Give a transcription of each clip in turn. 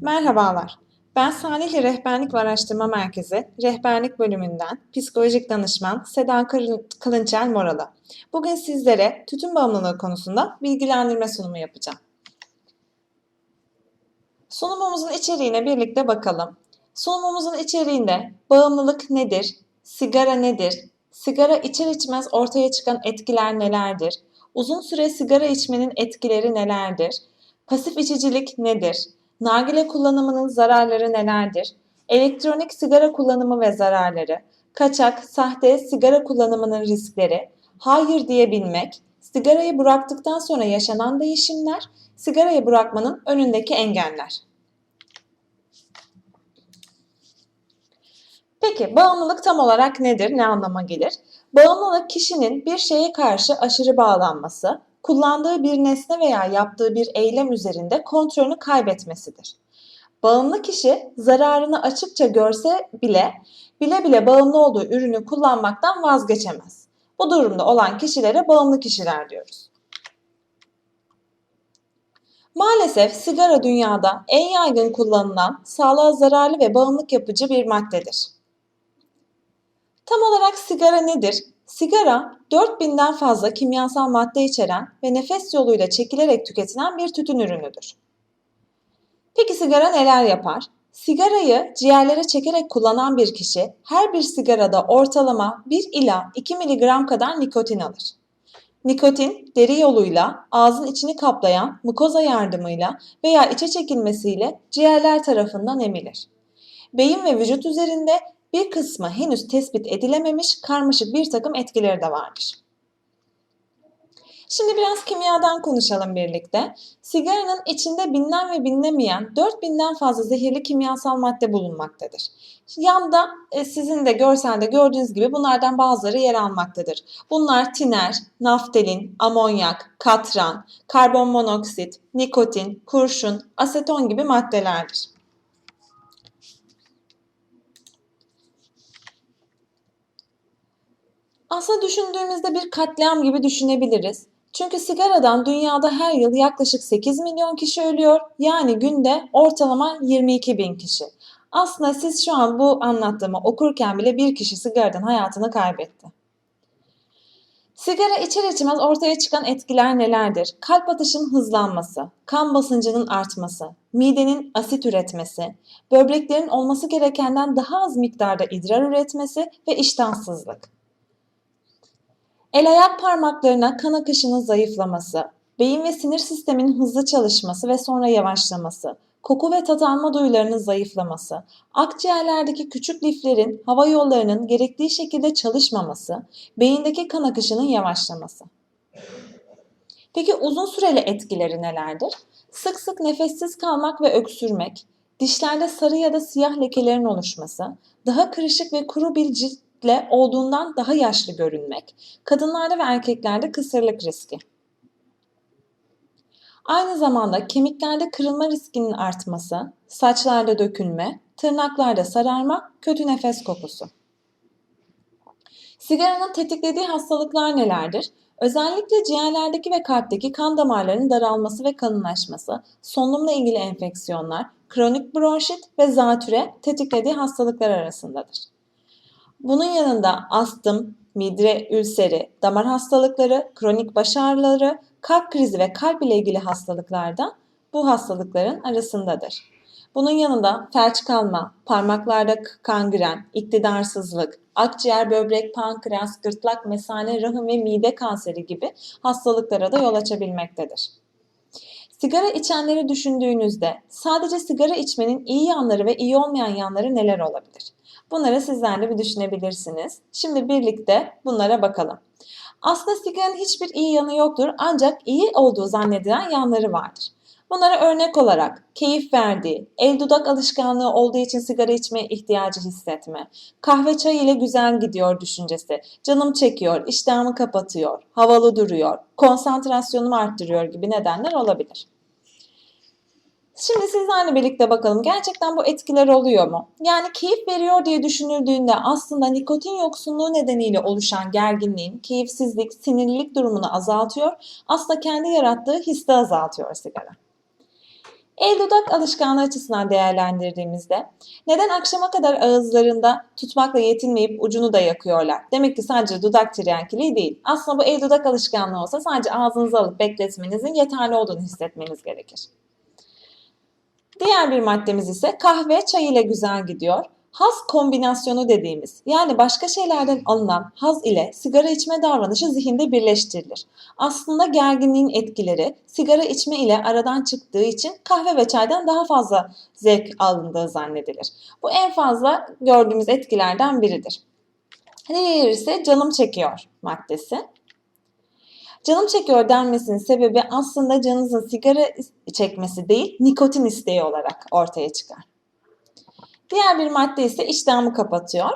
Merhabalar, ben Salihli Rehberlik ve Araştırma Merkezi Rehberlik Bölümünden psikolojik danışman Seda Kılınçel Moralı. Bugün sizlere tütün bağımlılığı konusunda bilgilendirme sunumu yapacağım. Sunumumuzun içeriğine birlikte bakalım. Sunumumuzun içeriğinde bağımlılık nedir, sigara nedir, sigara içer içmez ortaya çıkan etkiler nelerdir, uzun süre sigara içmenin etkileri nelerdir, pasif içicilik nedir, nargile kullanımının zararları nelerdir, elektronik sigara kullanımı ve zararları, kaçak, sahte sigara kullanımının riskleri, hayır diyebilmek, sigarayı bıraktıktan sonra yaşanan değişimler, sigarayı bırakmanın önündeki engeller. Peki bağımlılık tam olarak nedir? Ne anlama gelir? Bağımlılık kişinin bir şeye karşı aşırı bağlanması, kullandığı bir nesne veya yaptığı bir eylem üzerinde kontrolünü kaybetmesidir. Bağımlı kişi zararını açıkça görse bile bile bile bağımlı olduğu ürünü kullanmaktan vazgeçemez. Bu durumda olan kişilere bağımlı kişiler diyoruz. Maalesef sigara dünyada en yaygın kullanılan sağlığa zararlı ve bağımlılık yapıcı bir maddedir. Tam olarak sigara nedir? Sigara 4000'den fazla kimyasal madde içeren ve nefes yoluyla çekilerek tüketilen bir tütün ürünüdür. Peki sigara neler yapar? Sigarayı ciğerlere çekerek kullanan bir kişi her bir sigarada ortalama 1 ila 2 mg kadar nikotin alır. Nikotin deri yoluyla ağzın içini kaplayan mukoza yardımıyla veya içe çekilmesiyle ciğerler tarafından emilir. Beyin ve vücut üzerinde bir kısmı henüz tespit edilememiş karmaşık bir takım etkileri de vardır. Şimdi biraz kimyadan konuşalım birlikte. Sigaranın içinde bilinen ve bilinemeyen 4000'den fazla zehirli kimyasal madde bulunmaktadır. Yanda e, sizin de görselde gördüğünüz gibi bunlardan bazıları yer almaktadır. Bunlar tiner, naftalin, amonyak, katran, karbon monoksit, nikotin, kurşun, aseton gibi maddelerdir. Aslında düşündüğümüzde bir katliam gibi düşünebiliriz. Çünkü sigaradan dünyada her yıl yaklaşık 8 milyon kişi ölüyor. Yani günde ortalama 22 bin kişi. Aslında siz şu an bu anlattığımı okurken bile bir kişi sigaradan hayatını kaybetti. Sigara içer içmez ortaya çıkan etkiler nelerdir? Kalp atışının hızlanması, kan basıncının artması, midenin asit üretmesi, böbreklerin olması gerekenden daha az miktarda idrar üretmesi ve iştahsızlık. El ayak parmaklarına kan akışının zayıflaması, beyin ve sinir sisteminin hızlı çalışması ve sonra yavaşlaması, koku ve tat alma duyularının zayıflaması, akciğerlerdeki küçük liflerin hava yollarının gerektiği şekilde çalışmaması, beyindeki kan akışının yavaşlaması. Peki uzun süreli etkileri nelerdir? Sık sık nefessiz kalmak ve öksürmek, dişlerde sarı ya da siyah lekelerin oluşması, daha kırışık ve kuru bir cilt ile olduğundan daha yaşlı görünmek, kadınlarda ve erkeklerde kısırlık riski. Aynı zamanda kemiklerde kırılma riskinin artması, saçlarda dökülme, tırnaklarda sararma, kötü nefes kokusu. Sigaranın tetiklediği hastalıklar nelerdir? Özellikle ciğerlerdeki ve kalpteki kan damarlarının daralması ve kalınlaşması, solunumla ilgili enfeksiyonlar, kronik bronşit ve zatüre tetiklediği hastalıklar arasındadır. Bunun yanında astım, midre ülseri, damar hastalıkları, kronik baş ağrıları, kalp krizi ve kalp ile ilgili hastalıklar da bu hastalıkların arasındadır. Bunun yanında felç kalma, parmaklarda kangren, iktidarsızlık, akciğer, böbrek, pankreas, gırtlak, mesane, rahım ve mide kanseri gibi hastalıklara da yol açabilmektedir. Sigara içenleri düşündüğünüzde sadece sigara içmenin iyi yanları ve iyi olmayan yanları neler olabilir? Bunları sizler de bir düşünebilirsiniz. Şimdi birlikte bunlara bakalım. Aslında sigaranın hiçbir iyi yanı yoktur ancak iyi olduğu zannedilen yanları vardır. Bunlara örnek olarak keyif verdiği, el dudak alışkanlığı olduğu için sigara içmeye ihtiyacı hissetme, kahve çay ile güzel gidiyor düşüncesi, canım çekiyor, iştahımı kapatıyor, havalı duruyor, konsantrasyonumu arttırıyor gibi nedenler olabilir. Şimdi sizlerle birlikte bakalım gerçekten bu etkiler oluyor mu? Yani keyif veriyor diye düşünüldüğünde aslında nikotin yoksunluğu nedeniyle oluşan gerginliğin, keyifsizlik, sinirlilik durumunu azaltıyor. Aslında kendi yarattığı hissi azaltıyor sigara. El dudak alışkanlığı açısından değerlendirdiğimizde neden akşama kadar ağızlarında tutmakla yetinmeyip ucunu da yakıyorlar? Demek ki sadece dudak tiryakiliği değil. Aslında bu el dudak alışkanlığı olsa sadece ağzınıza alıp bekletmenizin yeterli olduğunu hissetmeniz gerekir. Diğer bir maddemiz ise kahve çay ile güzel gidiyor. Haz kombinasyonu dediğimiz yani başka şeylerden alınan haz ile sigara içme davranışı zihinde birleştirilir. Aslında gerginliğin etkileri sigara içme ile aradan çıktığı için kahve ve çaydan daha fazla zevk alındığı zannedilir. Bu en fazla gördüğümüz etkilerden biridir. Diğeri ise canım çekiyor maddesi. Canım çekiyor denmesinin sebebi aslında canınızın sigara çekmesi değil, nikotin isteği olarak ortaya çıkar. Diğer bir madde ise iştahımı kapatıyor.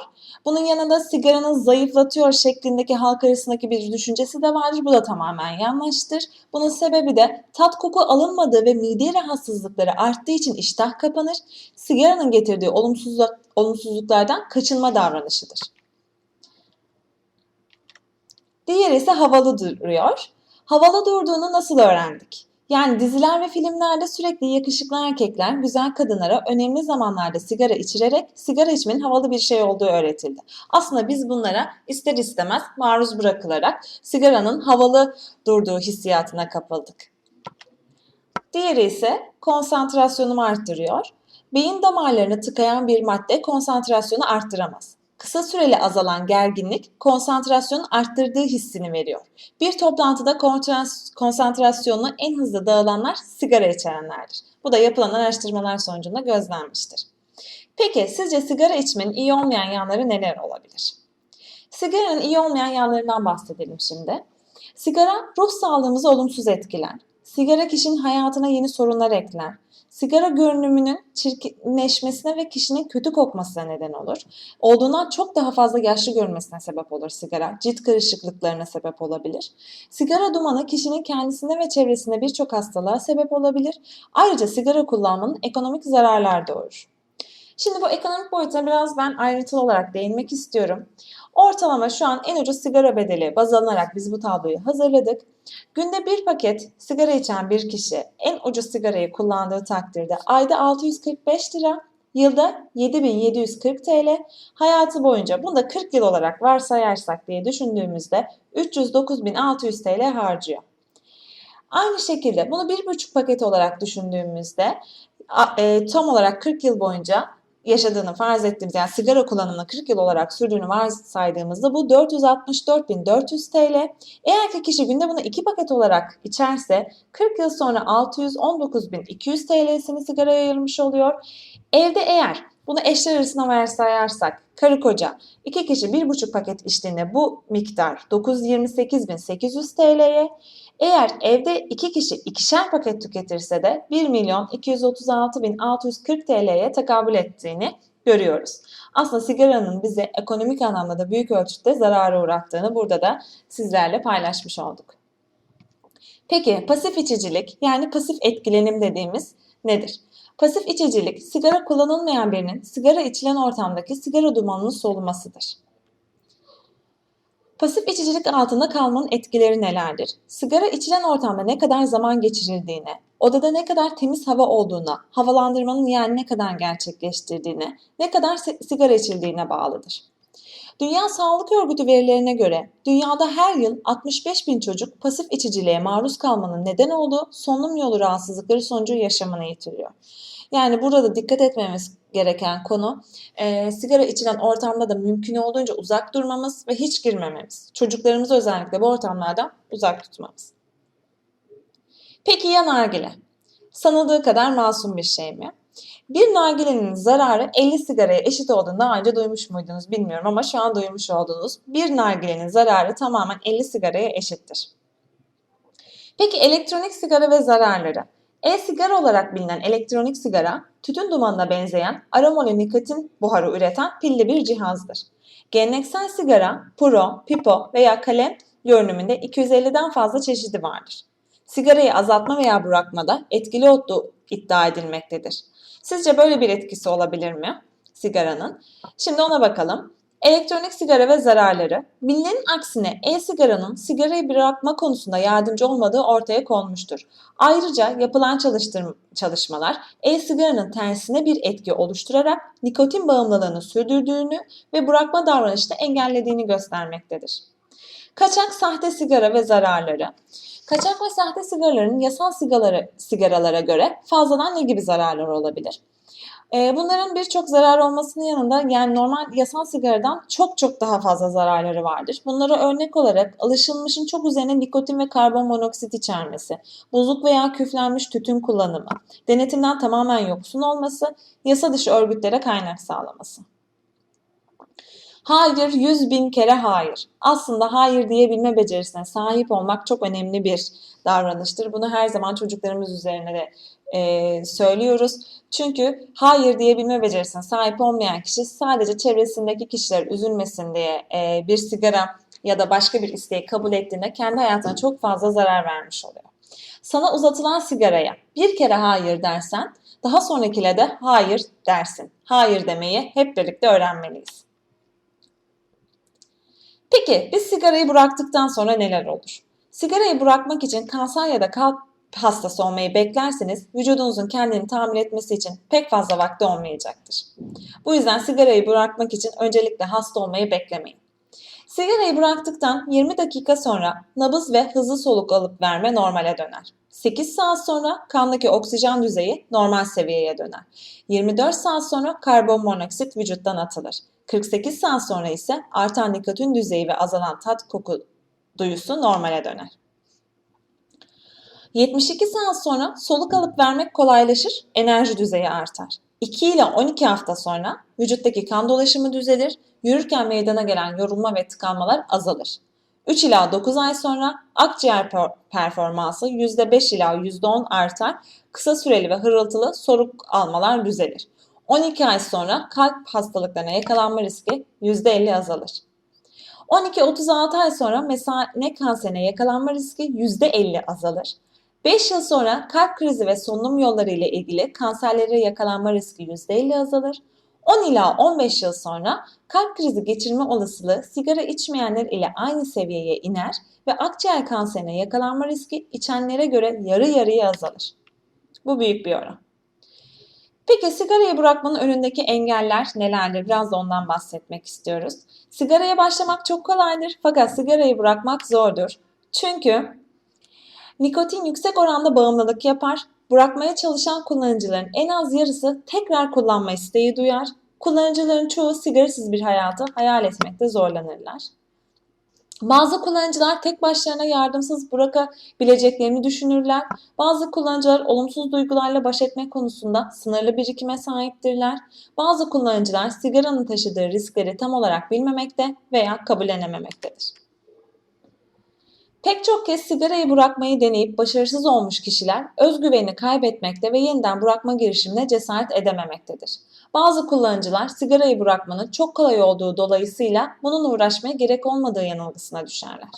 Bunun yanında sigaranın zayıflatıyor şeklindeki halk arasındaki bir düşüncesi de vardır. Bu da tamamen yanlıştır. Bunun sebebi de tat koku alınmadığı ve mide rahatsızlıkları arttığı için iştah kapanır. Sigaranın getirdiği olumsuzluk, olumsuzluklardan kaçınma davranışıdır. Diğeri ise havalı duruyor. Havalı durduğunu nasıl öğrendik? Yani diziler ve filmlerde sürekli yakışıklı erkekler güzel kadınlara önemli zamanlarda sigara içirerek sigara içmenin havalı bir şey olduğu öğretildi. Aslında biz bunlara ister istemez maruz bırakılarak sigaranın havalı durduğu hissiyatına kapıldık. Diğeri ise konsantrasyonumu arttırıyor. Beyin damarlarını tıkayan bir madde konsantrasyonu arttıramaz. Kısa süreli azalan gerginlik konsantrasyonu arttırdığı hissini veriyor. Bir toplantıda konsantrasyonu en hızlı dağılanlar sigara içerenlerdir. Bu da yapılan araştırmalar sonucunda gözlenmiştir. Peki sizce sigara içmenin iyi olmayan yanları neler olabilir? Sigaranın iyi olmayan yanlarından bahsedelim şimdi. Sigara ruh sağlığımızı olumsuz etkiler. Sigara kişinin hayatına yeni sorunlar ekler sigara görünümünün çirkinleşmesine ve kişinin kötü kokmasına neden olur. Olduğundan çok daha fazla yaşlı görünmesine sebep olur sigara. Cilt karışıklıklarına sebep olabilir. Sigara dumanı kişinin kendisine ve çevresinde birçok hastalığa sebep olabilir. Ayrıca sigara kullanmanın ekonomik zararlar doğurur. Şimdi bu ekonomik boyutuna biraz ben ayrıntılı olarak değinmek istiyorum. Ortalama şu an en ucuz sigara bedeli baz alınarak biz bu tabloyu hazırladık. Günde bir paket sigara içen bir kişi en ucuz sigarayı kullandığı takdirde ayda 645 lira, yılda 7740 TL, hayatı boyunca bunu da 40 yıl olarak varsayarsak diye düşündüğümüzde 309.600 TL harcıyor. Aynı şekilde bunu bir buçuk paket olarak düşündüğümüzde e, tam olarak 40 yıl boyunca yaşadığını farz ettiğimiz yani sigara kullanımını 40 yıl olarak sürdüğünü varsaydığımızda bu 464.400 TL. Eğer ki kişi günde bunu iki paket olarak içerse 40 yıl sonra 619.200 TL'sini sigaraya ayırmış oluyor. Evde eğer bunu eşler arasında varsayarsak karı koca iki kişi bir buçuk paket içtiğinde bu miktar 928.800 TL'ye eğer evde iki kişi ikişer paket tüketirse de 1 milyon 236 bin 640 TL'ye tekabül ettiğini görüyoruz. Aslında sigaranın bize ekonomik anlamda da büyük ölçüde zarara uğrattığını burada da sizlerle paylaşmış olduk. Peki pasif içicilik yani pasif etkilenim dediğimiz nedir? Pasif içicilik sigara kullanılmayan birinin sigara içilen ortamdaki sigara dumanının solumasıdır. Pasif içicilik altında kalmanın etkileri nelerdir? Sigara içilen ortamda ne kadar zaman geçirildiğine, odada ne kadar temiz hava olduğuna, havalandırmanın yani ne kadar gerçekleştirdiğine, ne kadar sigara içildiğine bağlıdır. Dünya Sağlık Örgütü verilerine göre dünyada her yıl 65 bin çocuk pasif içiciliğe maruz kalmanın neden olduğu solunum yolu rahatsızlıkları sonucu yaşamını yitiriyor. Yani burada da dikkat etmemiz gereken konu e, sigara içilen ortamda da mümkün olduğunca uzak durmamız ve hiç girmememiz. Çocuklarımızı özellikle bu ortamlardan uzak tutmamız. Peki ya nargile? Sanıldığı kadar masum bir şey mi? Bir nargilenin zararı 50 sigaraya eşit olduğunu daha önce duymuş muydunuz bilmiyorum ama şu an duymuş oldunuz. Bir nargilenin zararı tamamen 50 sigaraya eşittir. Peki elektronik sigara ve zararları? E-sigara olarak bilinen elektronik sigara, tütün dumanına benzeyen aromalı nikotin buharı üreten pilli bir cihazdır. Geleneksel sigara, puro, pipo veya kalem görünümünde 250'den fazla çeşidi vardır. Sigarayı azaltma veya bırakmada etkili olduğu iddia edilmektedir. Sizce böyle bir etkisi olabilir mi sigaranın? Şimdi ona bakalım. Elektronik sigara ve zararları. Bilinenin aksine e-sigaranın sigarayı bırakma konusunda yardımcı olmadığı ortaya konmuştur. Ayrıca yapılan çalışmalar e-sigaranın tersine bir etki oluşturarak nikotin bağımlılığını sürdürdüğünü ve bırakma davranışını engellediğini göstermektedir. Kaçak sahte sigara ve zararları. Kaçak ve sahte sigaraların yasal sigaralara göre fazladan ne gibi zararları olabilir? Ee, Bunların birçok zarar olmasının yanında yani normal yasal sigaradan çok çok daha fazla zararları vardır. Bunlara örnek olarak alışılmışın çok üzerine nikotin ve karbon monoksit içermesi, bozuk veya küflenmiş tütün kullanımı, denetimden tamamen yoksun olması, yasa dışı örgütlere kaynak sağlaması. Hayır, yüz bin kere hayır. Aslında hayır diyebilme becerisine sahip olmak çok önemli bir davranıştır. Bunu her zaman çocuklarımız üzerine de e, söylüyoruz. Çünkü hayır diyebilme becerisine sahip olmayan kişi sadece çevresindeki kişiler üzülmesin diye e, bir sigara ya da başka bir isteği kabul ettiğinde kendi hayatına çok fazla zarar vermiş oluyor. Sana uzatılan sigaraya bir kere hayır dersen daha sonrakine de hayır dersin. Hayır demeyi hep birlikte öğrenmeliyiz. Peki biz sigarayı bıraktıktan sonra neler olur? Sigarayı bırakmak için kanser ya da kalp hastası olmayı beklerseniz vücudunuzun kendini tamir etmesi için pek fazla vakti olmayacaktır. Bu yüzden sigarayı bırakmak için öncelikle hasta olmayı beklemeyin. Sigarayı bıraktıktan 20 dakika sonra nabız ve hızlı soluk alıp verme normale döner. 8 saat sonra kandaki oksijen düzeyi normal seviyeye döner. 24 saat sonra karbon monoksit vücuttan atılır. 48 saat sonra ise artan nikotin düzeyi ve azalan tat koku duyusu normale döner. 72 saat sonra soluk alıp vermek kolaylaşır, enerji düzeyi artar. 2 ile 12 hafta sonra vücuttaki kan dolaşımı düzelir, yürürken meydana gelen yorulma ve tıkanmalar azalır. 3 ila 9 ay sonra akciğer per- performansı %5 ila %10 artar, kısa süreli ve hırıltılı soluk almalar düzelir. 12 ay sonra kalp hastalıklarına yakalanma riski %50 azalır. 12-36 ay sonra mesane kanserine yakalanma riski %50 azalır. 5 yıl sonra kalp krizi ve solunum yolları ile ilgili kanserlere yakalanma riski %50 azalır. 10 ila 15 yıl sonra kalp krizi geçirme olasılığı sigara içmeyenler ile aynı seviyeye iner ve akciğer kanserine yakalanma riski içenlere göre yarı yarıya azalır. Bu büyük bir oran. Peki sigarayı bırakmanın önündeki engeller nelerdir? Biraz da ondan bahsetmek istiyoruz. Sigaraya başlamak çok kolaydır fakat sigarayı bırakmak zordur. Çünkü nikotin yüksek oranda bağımlılık yapar. Bırakmaya çalışan kullanıcıların en az yarısı tekrar kullanma isteği duyar. Kullanıcıların çoğu sigarasız bir hayatı hayal etmekte zorlanırlar. Bazı kullanıcılar tek başlarına yardımsız bırakabileceklerini düşünürler. Bazı kullanıcılar olumsuz duygularla baş etme konusunda sınırlı birikime sahiptirler. Bazı kullanıcılar sigaranın taşıdığı riskleri tam olarak bilmemekte veya kabullenememektedir. Pek çok kez sigarayı bırakmayı deneyip başarısız olmuş kişiler özgüvenini kaybetmekte ve yeniden bırakma girişimine cesaret edememektedir. Bazı kullanıcılar sigarayı bırakmanın çok kolay olduğu dolayısıyla bununla uğraşmaya gerek olmadığı yanılgısına düşerler.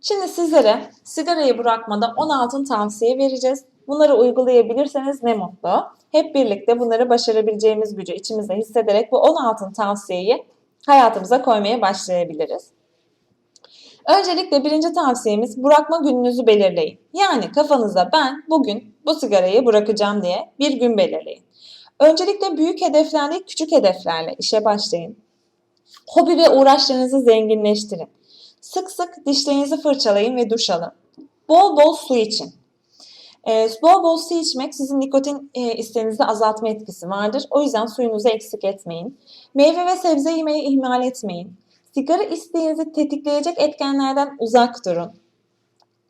Şimdi sizlere sigarayı bırakmada 10 altın tavsiye vereceğiz. Bunları uygulayabilirseniz ne mutlu. Hep birlikte bunları başarabileceğimiz gücü içimizde hissederek bu 10 altın tavsiyeyi hayatımıza koymaya başlayabiliriz. Öncelikle birinci tavsiyemiz bırakma gününüzü belirleyin. Yani kafanızda ben bugün bu sigarayı bırakacağım diye bir gün belirleyin. Öncelikle büyük hedefler değil küçük hedeflerle işe başlayın. Hobi ve uğraşlarınızı zenginleştirin. Sık sık dişlerinizi fırçalayın ve duş alın. Bol bol su için. Ee, bol bol su içmek sizin nikotin e, isteğinizi azaltma etkisi vardır. O yüzden suyunuzu eksik etmeyin. Meyve ve sebze yemeyi ihmal etmeyin. Sigara isteğinizi tetikleyecek etkenlerden uzak durun.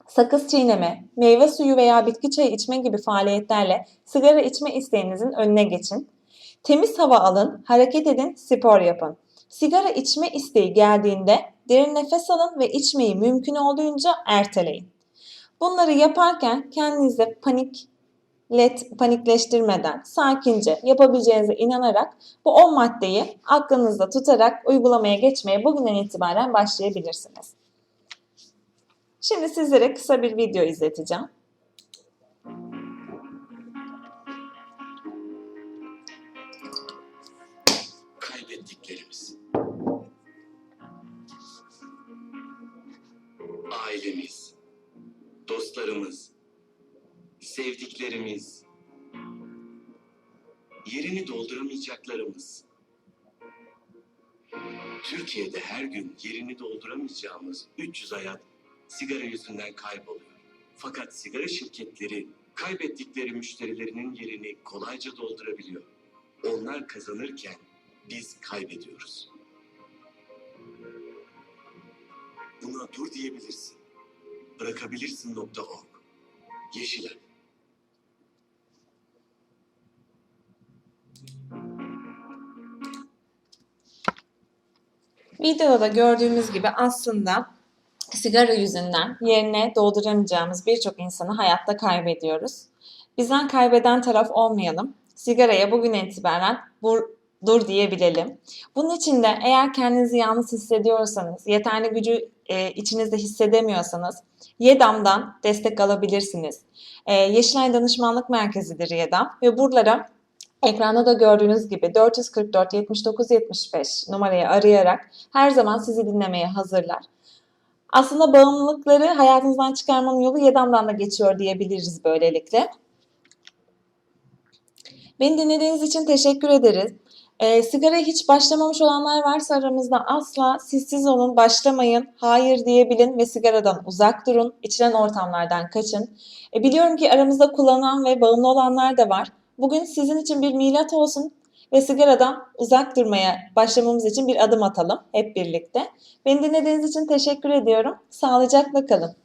Sakız çiğneme, meyve suyu veya bitki çayı içme gibi faaliyetlerle sigara içme isteğinizin önüne geçin. Temiz hava alın, hareket edin, spor yapın. Sigara içme isteği geldiğinde derin nefes alın ve içmeyi mümkün olduğunca erteleyin. Bunları yaparken kendinize panik let, panikleştirmeden, sakince yapabileceğinize inanarak bu 10 maddeyi aklınızda tutarak uygulamaya geçmeye bugünden itibaren başlayabilirsiniz. Şimdi sizlere kısa bir video izleteceğim. Kaybettiklerimiz. Ailemiz, dostlarımız, kaybettiklerimiz, yerini dolduramayacaklarımız. Türkiye'de her gün yerini dolduramayacağımız 300 hayat sigara yüzünden kayboluyor. Fakat sigara şirketleri kaybettikleri müşterilerinin yerini kolayca doldurabiliyor. Onlar kazanırken biz kaybediyoruz. Buna dur diyebilirsin. Bırakabilirsin.org Yeşilay Videoda da gördüğümüz gibi aslında sigara yüzünden yerine dolduramayacağımız birçok insanı hayatta kaybediyoruz. Bizden kaybeden taraf olmayalım. Sigaraya bugün itibaren vur, dur diyebilelim. Bunun için de eğer kendinizi yalnız hissediyorsanız, yeterli gücü e, içinizde hissedemiyorsanız YEDAM'dan destek alabilirsiniz. E, Yeşilay Danışmanlık Merkezi'dir YEDAM ve buralara ekranda da gördüğünüz gibi 444 79 75 numarayı arayarak her zaman sizi dinlemeye hazırlar. Aslında bağımlılıkları hayatınızdan çıkarmanın yolu YEDAM'dan da geçiyor diyebiliriz böylelikle. Beni dinlediğiniz için teşekkür ederiz. E, sigaraya hiç başlamamış olanlar varsa aramızda asla sizsiz olun, başlamayın, hayır diyebilin ve sigaradan uzak durun, içilen ortamlardan kaçın. E, biliyorum ki aramızda kullanan ve bağımlı olanlar da var. Bugün sizin için bir milat olsun ve sigaradan uzak durmaya başlamamız için bir adım atalım hep birlikte. Beni dinlediğiniz için teşekkür ediyorum. Sağlıcakla kalın.